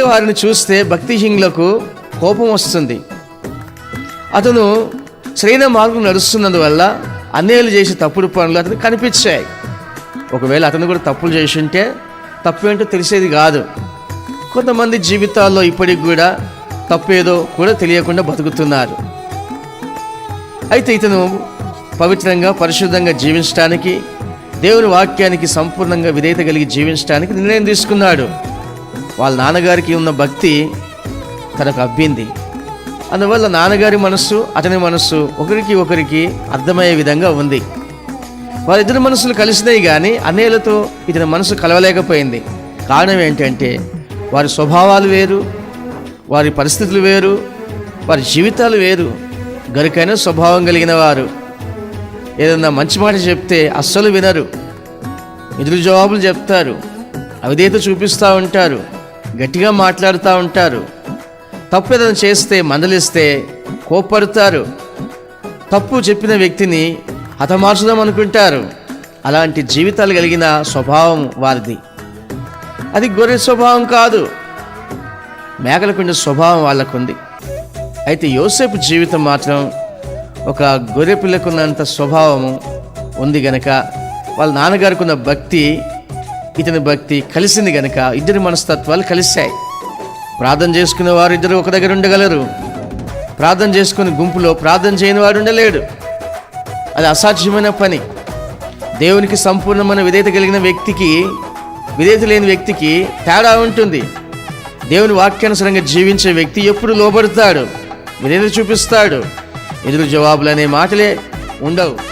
వారిని చూస్తే భక్తిహీనులకు కోపం వస్తుంది. అతను సరైన మార్గం నడుస్తున్నందువల్ల అన్యాయాలు చేసే తప్పుడు పనులు అతనికి కనిపించాయి. ఒకవేళ అతను కూడా తప్పులు చేసి ఉంటే తప్పు ఏంటో తెలిసేది కాదు. కొంతమంది జీవితాల్లో ఇప్పటికి కూడా తప్పేదో కూడా తెలియకుండా బతుకుతున్నారు. అయితే ఇతను పవిత్రంగా పరిశుద్ధంగా జీవించడానికి దేవుని వాక్యానికి సంపూర్ణంగా విధేయత కలిగి జీవించడానికి నిర్ణయం తీసుకున్నాడు. వాళ్ళ నాన్నగారికి ఉన్న భక్తి తనకు అబ్బింది. అందువల్ల నాన్నగారి మనస్సు అతని మనస్సు ఒకరికి ఒకరికి అర్థమయ్యే విధంగా ఉంది. వారిద్దరి మనసులు కలిసినాయి కానీ అన్నయ్యలతో ఇతని మనసు కలవలేకపోయింది. కారణం ఏంటంటే వారి స్వభావాలు వేరు వారి పరిస్థితులు వేరు వారి జీవితాలు వేరు. గరికైన స్వభావం కలిగిన వారు. ఏదన్నా మంచి మాట చెప్తే అస్సలు వినరు. ఎదురు జవాబులు చెప్తారు. అవిధేత చూపిస్తూ ఉంటారు. గట్టిగా మాట్లాడుతూ ఉంటారు. తప్పు ఏదైనా చేస్తే మందలిస్తే కోప్పడతారు. తప్పు చెప్పిన వ్యక్తిని హతమార్చుదాం అనుకుంటారు. అలాంటి జీవితాలు కలిగిన స్వభావం వారిది. అది గొర్రె స్వభావం కాదు. మేకలకుండే స్వభావం వాళ్ళకుంది. అయితే యోసేపు జీవితం మాత్రం ఒక గొర్రె పిల్లకున్నంత స్వభావము ఉంది గనక వాళ్ళ నాన్నగారికి ఉన్న భక్తి ఇతని భక్తి కలిసింది గనక ఇద్దరి మనస్తత్వాలు కలిశాయి. ప్రార్థన చేసుకునే వారు ఇద్దరు ఒక దగ్గర ఉండగలరు. ప్రార్థన చేసుకుని గుంపులో ప్రార్థన చేయని వాడు ఉండలేడు. అది అసాధ్యమైన పని. దేవునికి సంపూర్ణమైన విధేయత కలిగిన వ్యక్తికి విధేయత లేని వ్యక్తికి తేడా ఉంటుంది. దేవుని వాక్యానుసరంగా జీవించే వ్యక్తి ఎప్పుడు లోబడతాడు విధేయత చూపిస్తాడు. ఎదురు జవాబులు అనే మాటలే ఉండవు.